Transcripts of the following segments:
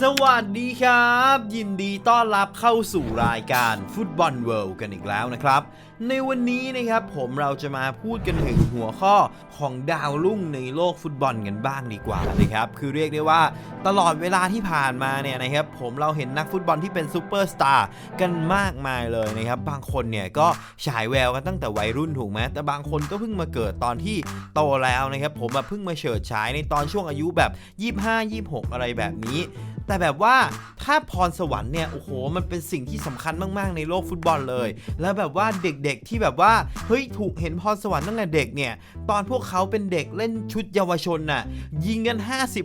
สวัสดีครับ ยินดีต้อนรับเข้าสู่รายการฟุตบอลเวิลด์กันอีกแล้วนะครับ ในวันนี้นะครับผมเราจะมาพูดกันถึงหัวข้อของดาวรุ่งในโลกฟุตบอลกันบ้างดีกว่านะครับ คือเรียกได้ว่าตลอดเวลาที่ผ่านมาเนี่ยนะครับผมเราเห็นนักฟุตบอลที่เป็นซูเปอร์สตาร์กันมากมายเลยนะครับ บางคนเนี่ยก็ฉายแววกันตั้งแต่วัยรุ่นถูกไหมแต่บางคนก็เพิ่งมาเกิดตอนที่โตแล้วนะครับผมแบบเพิ่งมาเฉิดฉายในตอนช่วงอายุแบบ 25 26 อะไรแบบนี้ แต่แบบว่าถ้าพรสวรรค์เนี่ยโอ้โหมันเป็นสิ่งที่สำคัญมากๆ ในโลกฟุตบอลเลย แล้วแบบว่าเด็กๆที่แบบว่าเฮ้ยถูกเห็นพรสวรรค์ตั้งแต่เด็กเนี่ยตอนพวกเขาเป็นเด็กเล่นชุดเยาวชนน่ะยิงกัน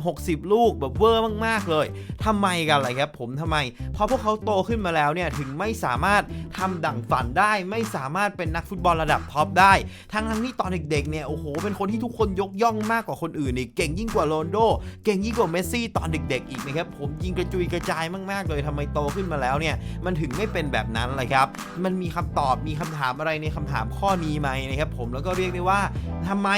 50-60 ลูกแบบเวอร์มากๆเลยทำไมกันล่ะครับผมทำไมเพราะพวกเขาโตขึ้นมาแล้วเนี่ยถึงไม่สามารถทำดั่งฝันได้ ไม่สามารถเป็นนักฟุตบอลระดับท็อปได้ ทั้งทั้งที่ตอนเด็กๆเนี่ยโอ้โหเป็นคนที่ทุกคนยกย่องมากกว่าคนอื่นอีกเก่งยิ่งกว่าโรนโด เก่งยิ่งกว่าเมสซี่ตอนเด็ก ๆ อีกนะครับผมยิงกระจุยกระจายมากๆเลยทำไมโตขึ้นมาแล้วเนี่ยมันถึงไม่เป็นแบบนั้นเลยครับ มันมีคำตอบมีคำถามอะไรในคำถามข้อนี้ไหมนะครับผมแล้วก็เรียกได้ว่าทำไม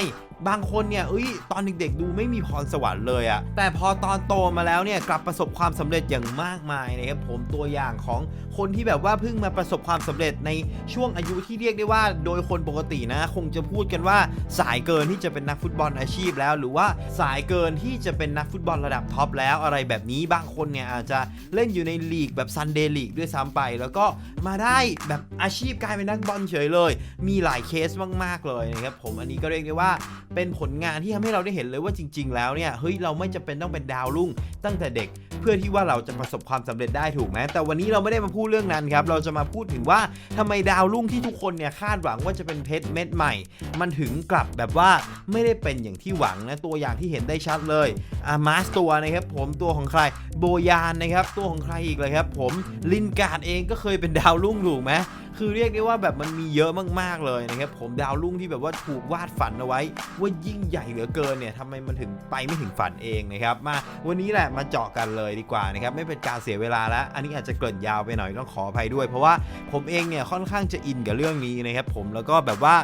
บางคนเนี่ยเอ้ย ตอนเด็กๆ ดูไม่มีพรสวรรค์เลยอะแต่พอตอนโตมาแล้วเนี่ย กลับประสบความสำเร็จอย่างมากมายนะครับผม ตัวอย่างของคนที่แบบว่าเพิ่งมาประสบความสำเร็จในช่วงอายุที่เรียกได้ว่า โดยคนปกตินะ คงจะพูดกันว่าสายเกินที่จะเป็นนักฟุตบอลอาชีพแล้ว หรือว่าสายเกินที่จะเป็นนักฟุตบอลระดับท็อปแล้วอะไรแบบนี้ บางคนเนี่ยอาจจะเล่นอยู่ในลีกแบบซันเดย์ลีกด้วยซ้ำไป แล้วก็มาได้แบบอาชีพกลายเป็นนักบอลเฉยเลย มีหลายเคสมากๆเลยนะครับผมอันนี้ก็เรียกได้ว่าเป็นผลงานที่ทำให้เราได้เห็นเลยว่าจริง ๆ แล้วเนี่ยเฮ้ยเราไม่จำเป็นต้องเป็นดาวรุ่งตั้งแต่เด็กเพื่อที่ว่าเราจะประสบความสำเร็จได้ถูกไหมแต่วันนี้เราไม่ได้มาพูดเรื่องนั้นครับเราจะมาพูดถึงว่าทำไมดาวรุ่งที่ทุกคนเนี่ยคาดหวังว่าจะเป็นเพชรเม็ดใหม่ มันถึงกลับแบบว่าไม่ได้เป็นอย่างที่หวังนะตัวอย่างที่เห็นได้ชัดเลยอามาสตัวนะครับผมตัวของใครโบยานนะครับตัวของใครอีกเลยครับผมลินการ์ดเองก็เคยเป็นดาวรุ่งถูกไหม คือเรียกได้ว่าแบบมันมีเยอะมากๆเลยนะครับผมดาวรุ่งที่แบบว่าถูกวาดฝันเอาไว้ ว่ายิ่งใหญ่เหลือเกินเนี่ยทำไมมันถึงไปไม่ถึงฝันเองนะครับมาวันนี้แหละมาเจาะกันเลยดีกว่านะครับไม่เป็นการเสียเวลาแล้วอันนี้อาจจะเกริ่นยาวไปหน่อยต้องขออภัยด้วย เพราะว่าผมเองเนี่ยค่อนข้างจะอินกับเรื่องนี้นะครับผมแล้วก็แบบว่า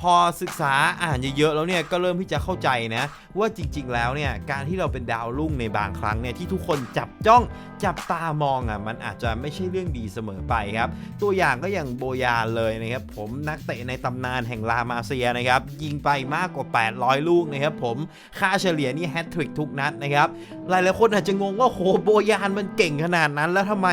พอศึกษาอ่านเยอะๆแล้วเนี่ยก็เริ่มที่จะเข้าใจนะว่าจริง ๆ แล้วเนี่ยการที่เราเป็นดาวรุ่งในบางครั้งเนี่ยที่ทุกคนจับจ้องจับตามองอะมันอาจจะไม่ใช่เรื่องดีเสมอไปครับ ตัวอย่างก็อย่างโบยานเลยนะครับผมนักเตะในตำนานแห่งลามาเซียนะครับยิงไปมากกว่า 800 ลูกนะครับผมค่าเฉลี่ยนี่แฮตทริกทุกนัดนะครับหลายๆคนอาจจะงงว่าโหโบยานมันเก่งขนาดนั้นแล้วทำไม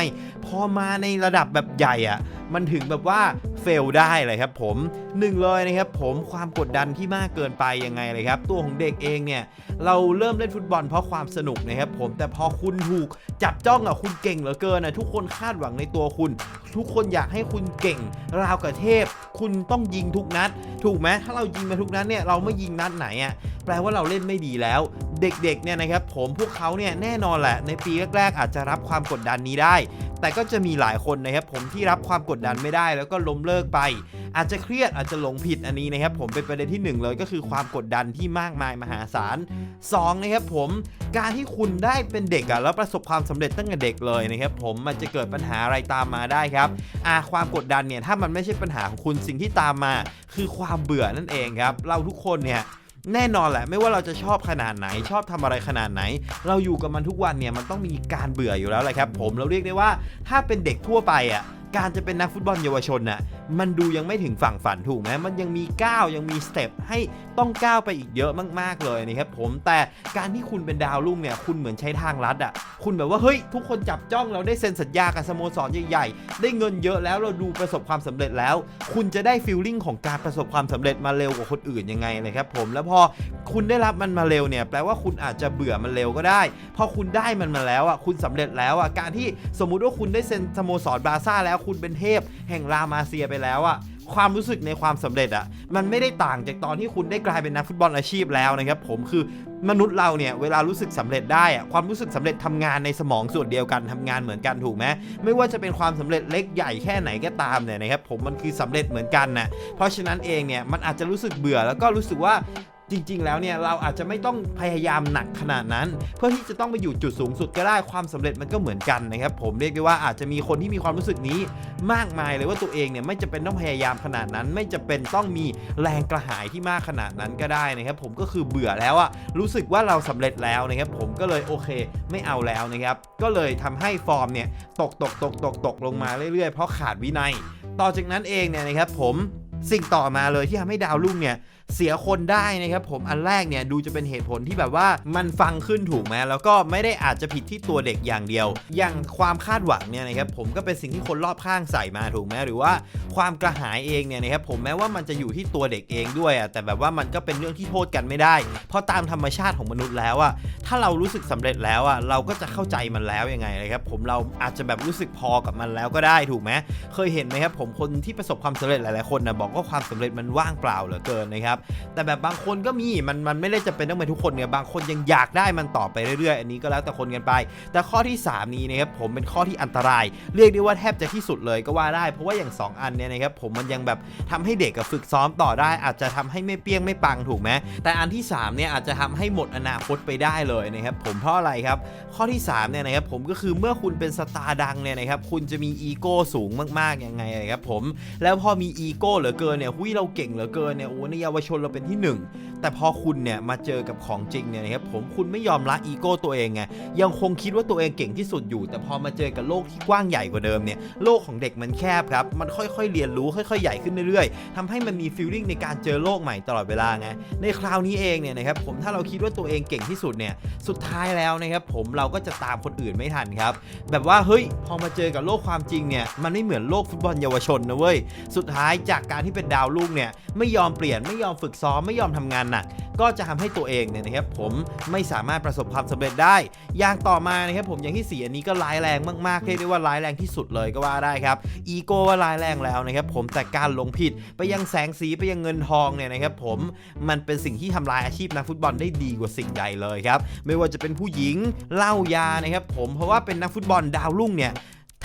พอมาในระดับแบบใหญ่อะมันถึงแบบว่าเฟลได้เลยครับผมหนึ่งเลยนะครับผมความกดดันที่มากเกินไปยังไงเลยครับ ตัวของเด็กเองเนี่ยเราเริ่มเล่นฟุตบอลเพราะความสนุกนะครับผมแต่พอคุณถูกจับจ้องอะคุณเก่งเหลือเกินอะทุกคนคาดหวังในตัวคุณ ทุกคนอยากให้คุณเก่ง ราวกับเทพ คุณต้องยิงทุกนัด ถูกไหมถ้าเรายิงมาทุกนัดเนี่ยเราไม่ยิงนัดไหนอะแปลว่าเราเล่นไม่ดีแล้ว เด็กๆเนี่ยนะครับผมพวกเขาเนี่ยแน่นอนแหละในปีแรกๆ อาจจะรับความกดดันนี้ได้ แต่ก็จะมีหลายคนนะครับผมที่รับความกดดันไม่ได้ แล้วก็ล้มเลิกไป อาจจะเครียดอาจจะหลงผิดอันนี้นะครับผมเป็นประเด็นที่หนึ่งเลยก็คือความกดดันที่มากมายมหาศาลสองนะครับผมการที่คุณได้เป็นเด็กอะแล้วประสบความสำเร็จตั้งแต่เด็กเลยนะครับผมมันจะเกิดปัญหาอะไรตามมาได้ครับอาความกดดันเนี่ยถ้ามันไม่ใช่ปัญหาของคุณสิ่งที่ตามมา คือความเบื่อนั่นเองครับเราทุกคนเนี่ย แน่นอนแหละ ไม่ว่าเราจะชอบขนาดไหน ชอบทำอะไรขนาดไหน เราอยู่กับมันทุกวันเนี่ยมันต้องมีการเบื่ออยู่แล้วแหละครับ ผมเราเรียกได้ว่าถ้าเป็นเด็กทั่วไปอะการจะเป็นนักฟุตบอลเยาวชนน่ะมันดูยังไม่ถึงฝั่งฝันถูกไหมมันยังมีก้าวยังมีสเต็ปให้ต้องก้าวไปอีกเยอะมากๆเลยนะครับผมแต่การที่คุณเป็นดาวรุ่งเนี่ยคุณเหมือนใช้ทางลัดอะคุณแบบว่าเฮ้ยทุกคนจับจ้องเราได้เซ็นสัญญากับสโมสรใหญ่ๆ ได้เงินเยอะแล้วเราดูประสบความสำเร็จแล้ว คุณจะได้ฟีลลิ่งของการประสบความสำเร็จมาเร็วกว่าคนอื่นยังไงเลยครับผมแล้วพอคุณได้รับมันมาเร็วเนี่ยแปลว่าคุณอาจจะเบื่อมันเร็วก็ได้ พอคุณได้มันมาแล้วอะคุณสำเร็จแล้วอะการที่สมมุติว่าคุณได้เซ็นสโมสรบาซ่าแล้วคุณเป็นเทพ แห่งลามาเซียไปแล้วอะความรู้สึกในความสำเร็จอะมันไม่ได้ต่างจากตอนที่คุณได้กลายเป็นนักฟุตบอลอาชีพแล้วนะครับผมคือมนุษย์เราเนี่ยเวลารู้สึกสำเร็จได้อะความรู้สึกสำเร็จทำงานในสมองส่วนเดียวกันทำงานเหมือนกันถูกไหมไม่ว่าจะเป็นความสำเร็จเล็กใหญ่แค่ไหนก็ตามเนี่ยนะครับผมมันคือสำเร็จเหมือนกันนะเพราะฉะนั้นเองเนี่ยมันอาจจะรู้สึกเบื่อแล้วก็รู้สึกว่า จริง ๆ แล้วเนี่ยเราอาจจะไม่ต้องพยายามหนักขนาดนั้น เพื่อที่จะต้องไปอยู่จุดสูงสุดก็ได้ความสำเร็จมันก็เหมือนกันนะครับผมเรียกได้ว่าอาจจะมีคนที่มีความรู้สึกนี้ มากมายเลยว่าตัวเองเนี่ยไม่จะเป็นต้องพยายามขนาดนั้น ไม่จะเป็นต้องมีแรงกระหายที่มากขนาดนั้นก็ได้นะครับผมก็คือเบื่อแล้วอะรู้สึกว่าเราสำเร็จแล้วนะครับผมก็เลยโอเค ไม่เอาแล้วนะครับก็เลยทำให้ฟอร์มเนี่ยตกตกตกตกตกลงมาเรื่อยๆเพราะขาดวินัย ต่อจากนั้นเองเนี่ยนะครับผมสิ่งต่อมาเลยที่ทำให้ดาวรุ่งเนี่ยเสียคนได้นะครับผมอันแรกเนี่ยดูจะเป็นเหตุผลที่แบบว่ามันฟังขึ้นถูกไหมแล้วก็ไม่ได้อาจจะผิดที่ตัวเด็กอย่างเดียว อย่างความคาดหวังเนี่ยนะครับผมก็เป็นสิ่งที่คนรอบข้างใส่มาถูกไหมหรือว่าความกระหายเองเนี่ยนะครับผมแม้ว่ามันจะอยู่ที่ตัวเด็กเองด้วยอะแต่แบบว่ามันก็เป็นเรื่องที่โทษกันไม่ได้ เพราะตามธรรมชาติของมนุษย์แล้วอะถ้าเรารู้สึกสำเร็จแล้วอะเราก็จะเข้าใจมันแล้วยังไงนะครับผมเราอาจจะแบบรู้สึกพอกับมันแล้วก็ได้ถูกไหมเคยเห็นไหมครับผมคนที่ประสบความสำเร็จหลายๆคนนะบอกว่าความสำเร็จมันว่างเปล่าเหลือเกินนะครับแต่แบบบางคนก็มีมันมันไม่ได้จะเป็นต้องเป็นทุกคนเนี่ยบางคนยังอยากได้มันต่อไปเรื่อยๆ อันนี้ก็แล้วแต่คนกันไป แต่ข้อที่ 3 นี้นะครับผมเป็นข้อที่อันตราย เรียกได้ว่าแทบจะที่สุดเลยก็ว่าได้ เพราะว่าอย่าง 2 อันเนี่ยนะครับผมมันยังแบบทำให้เด็กกับฝึกซ้อมต่อได้ อาจจะทำให้ไม่เปี้ยงไม่ปังถูกไหมแต่อันที่3เนี่ยอาจจะทำให้หมดอนาคตไปได้เลยนะครับผมเพราะอะไรครับ ข้อที่3เนี่ยนะครับผมก็คือเมื่อคุณเป็นสตาร์ดังเนี่ยนะครับคุณจะมีอีโก้สูงมากๆยังไงครับผมแล้วพอมีอีโก้เหลือเกินเนี่ยหุยเราเก่งเหลือเกินเนี่ยโอ้ในเยาวชนเราเป็นที่หนึ่งแต่พอคุณเนี่ยมาเจอกับของจริงเนี่ยนะครับผมคุณไม่ยอมละอีโก้ตัวเองไงยังคงคิดว่าตัวเองเก่งที่สุดอยู่ แต่พอมาเจอกับโลกที่กว้างใหญ่กว่าเดิมเนี่ยโลกของเด็กมันแคบครับ มันค่อยๆเรียนรู้ค่อยๆใหญ่ขึ้นเรื่อยๆทำให้มันมีฟีลลิ่งในการเจอโลกใหม่ตลอดเวลาไงในคราวนี้เองเนี่ยนะครับผมถ้าเราคิดว่าตัวเองเก่งที่สุดเนี่ยสุดท้ายแล้วนะครับผมเราก็จะตามคนอื่นไม่ทันครับแบบว่าเฮ้ยพอมาเจอกับโลกความจริงเนี่ยมันไม่เหมือนโลกฟุตบอลเยาวชนนะเว้ยสุดท้ายจากการที่เป็นดาวรุ่งเนี่ยไม่ยอมเปลี่ยนไม่ยอมฝึกซ้อมไม่ยอมทำงานหนัก ก็จะทำให้ตัวเองเนี่ยนะครับผมไม่สามารถประสบความสำเร็จได้ อย่างต่อมานะครับผมอย่างที่สี่อันนี้ก็ร้ายแรงมากๆเรียกได้ว่าร้ายแรงที่สุดเลยก็ว่าได้ครับอีโก้ว่าร้ายแรงแล้วนะครับผมแต่การลงผิดไปยังแสงสีไปยังเงินทองเนี่ยนะครับผมมันเป็นสิ่งที่ทำลายอาชีพนักฟุตบอลได้ดีกว่าสิ่งใดเลยครับไม่ว่าจะเป็นผู้หญิงเล้ายานะครับผมเพราะว่าเป็นนักฟุตบอลดาวรุ่งเนี่ย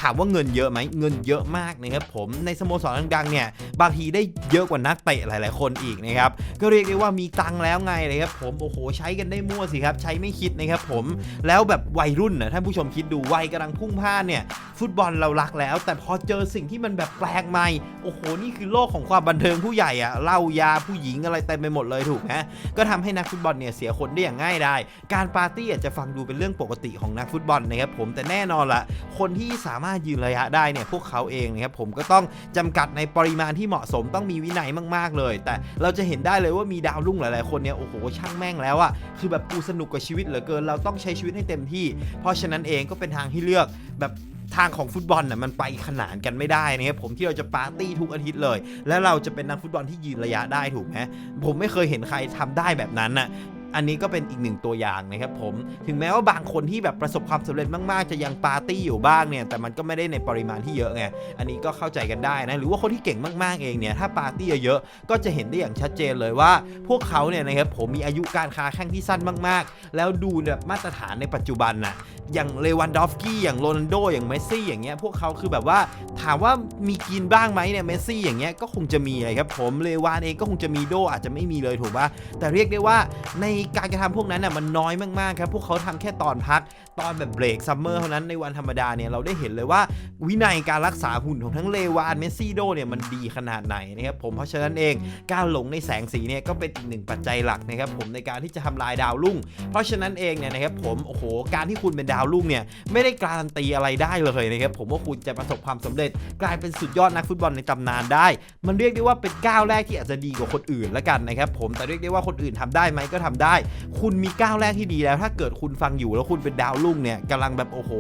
ถามว่าเงินเยอะไหมเงินเยอะมากนะครับผมในสโมสรดังๆเนี่ยบางทีได้เยอะกว่านักเตะหลาย ๆ คนอีกนะครับก็เรียกได้ว่ามีตังค์แล้วไงเลยครับผมโอ้โหใช้กันได้มั่วสิครับใช้ไม่คิดนะครับผมแล้วแบบวัยรุ่นนะท่านผู้ชมคิดดูวัยกำลังพุ่งพ่านเนี่ยฟุตบอลเรารักแล้ว แต่พอเจอสิ่งที่มันแบบแปลกใหม่ โอ้โห นี่คือโลกของความบันเทิงผู้ใหญ่อะเหล้ายาผู้หญิงอะไรเต็มไปหมดเลยถูกไหมก็ทำให้นักฟุตบอลเนี่ยเสียคนได้อย่างง่ายได้ การปาร์ตี้อาจจะฟังดูเป็นเรื่องปกติของนักฟุตบอลนะครับผมแต่แน่นอนละคนที่สามารถยืนระยะได้เนี่ยพวกเขาเองนะครับผมก็ต้องจำกัดในปริมาณที่เหมาะสมต้องมีวินัยมาก ๆเลย แต่เราจะเห็นได้เลยว่ามีดาวรุ่งหลาย ๆ คนเนี่ยโอ้โหช่างแม่งแล้วอะคือแบบกูสนุกกับชีวิตเหลือเกิน เราต้องใช้ชีวิตให้เต็มที่ เพราะฉะนั้นเองก็เป็นทางที่เลือกแบบ ทางของฟุตบอลน่ะมันไปขนานกันไม่ได้นะครับผมที่เราจะปาร์ตี้ทุกอาทิตย์เลย แล้วเราจะเป็นนักฟุตบอลที่ยืนระยะได้ถูกไหมผมไม่เคยเห็นใครทำได้แบบนั้นน่ะ อันนี้ก็เป็นอีกหนึ่งตัวอย่างนะครับผม ถึงแม้ว่าบางคนที่แบบประสบความสำเร็จมากๆ จะยังปาร์ตี้อยู่บ้างเนี่ย แต่มันก็ไม่ได้ในปริมาณที่เยอะไง อันนี้ก็เข้าใจกันได้นะ หรือว่าคนที่เก่งมากๆเองเนี่ย ถ้าปาร์ตี้เยอะๆ ก็จะเห็นได้อย่างชัดเจนเลยว่า พวกเขาเนี่ยนะครับผมมีอายุการค้าแข่งที่สั้นมากๆ แล้วดูแบบมาตรฐานในปัจจุบันน่ะ อย่างเลวันดอฟกี้ อย่างโรนัลโด อย่างเมสซี่ อย่างเงี้ย พวกเขาคือแบบว่าถามว่ามีกินบ้างไหมเนี่ย เมสซี่อย่างเงี้ยก็คงจะมีเลยครับผม เลวานเองก็คงจะมีโดอาจจะไม่มีเลยถูกป่ะ แต่เรียกได้ว่าในการกระทำพวกนั้นน่ะมันน้อยมากๆครับพวกเขาทำแค่ตอนพัก ตอนแบบเบรกซัมเมอร์เท่านั้นในวันธรรมดาเนี่ยเราได้เห็นเลยว่าวินัยการรักษาหุ่นของทั้งเลวานเมสซี่โดเนี่ยมันดีขนาดไหนนะครับผมเพราะฉะนั้นเองการหลงในแสงสีเนี่ยก็เป็นอีกหนึ่งปัจจัยหลักนะครับผมในการที่จะทำลายดาวรุ่ง เพราะฉะนั้นเองเนี่ยนะครับผมโอ้โหการที่คุณเป็นดาวรุ่งเนี่ยไม่ได้การันตีอะไรได้เลยนะครับผมว่าคุณจะประสบความสำเร็จ กลายเป็นสุดยอดนักฟุตบอลในตำนานได้ มันเรียกได้ว่าเป็นก้าวแรกที่อาจจะดีกว่าคนอื่นละกันนะครับผมแต่เรียกได้ว่าคนอื่นทำได้ไหมก็ทำได้คุณมีก้าวแรกที่ดีแล้ว ถ้าเกิดคุณฟังอยู่แล้วคุณเป็นดาวรุ่งเนี่ยกำลังแบบโอ้โห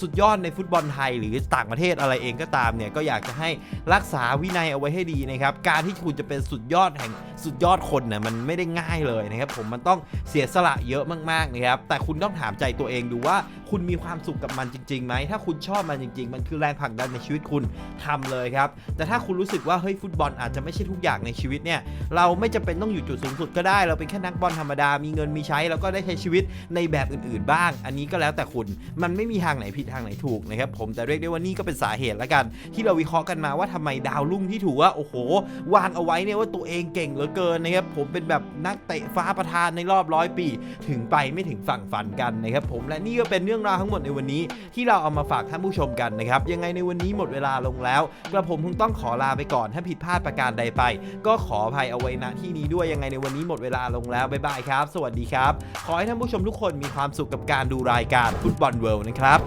สุดยอดในฟุตบอลไทยหรือต่างประเทศอะไรเองก็ตามเนี่ยก็อยากจะให้รักษาวินัยเอาไว้ให้ดีนะครับการที่คุณจะเป็นสุดยอดแห่งสุดยอดคนเนี่ยมันไม่ได้ง่ายเลยนะครับผมมันต้องเสียสละเยอะมากๆนะครับแต่คุณต้องถามใจตัวเองดูว่าคุณมีความสุขกับมันจริงๆไหมถ้าคุณชอบมันจริง ๆ มันคือแรงผลักดันในชีวิตคุณทำเลยครับแต่ถ้าคุณรู้สึกว่าเฮ้ยฟุตบอลอาจจะไม่ใช่ทุกอย่างในชีวิตเนี่ยเราไม่จำเป็นต้องอยู่จุดสูงสุดก็ได้ เราเป็นแค่นักบอลธรรมดามีเงินมีใช้แล้วก็ได้ใช้ชีวิตในแบบอื่นๆบ้าง อันนี้ก็แล้วแต่คุณมันไม่มีทางไหนผิดทางไหนถูกนะครับผมแต่เรียกได้ว่านี่ก็เป็นสาเหตุละกัน ที่เราวิเคราะห์กันมาว่าทำไมดาวรุ่งที่ถูกว่าโอ้โห วางเอาไว้เนี่ยว่าตัวเองเก่งเหลือเกินนะครับผมเป็นแบบนักเตะฟ้าประธานในรอบร้อยปี ถึงไปไม่ถึงฝั่งฝันกันนะครับผมและนี่ก็เป็นเรื่องราวทั้งหมดในวันนี้ ที่เราเอามาฝากท่านผู้ชมกันนะครับยังไงในวันนี้หมดเวลาลงแล้วกระผมคงต้องขอลาไปก่อนถ้าผิดพลาดประการใดไป ก็ขออภัยเอาไว้ณที่นี้ด้วยยังไงในวันนี้หมดเวลาลงแล้วบ๊ายบายครับสวัสดีครับ ขอให้ท่านผู้ชมทุกคนมีความสุขกับการดูรายการฟุตบอลเวิลด์นะครับ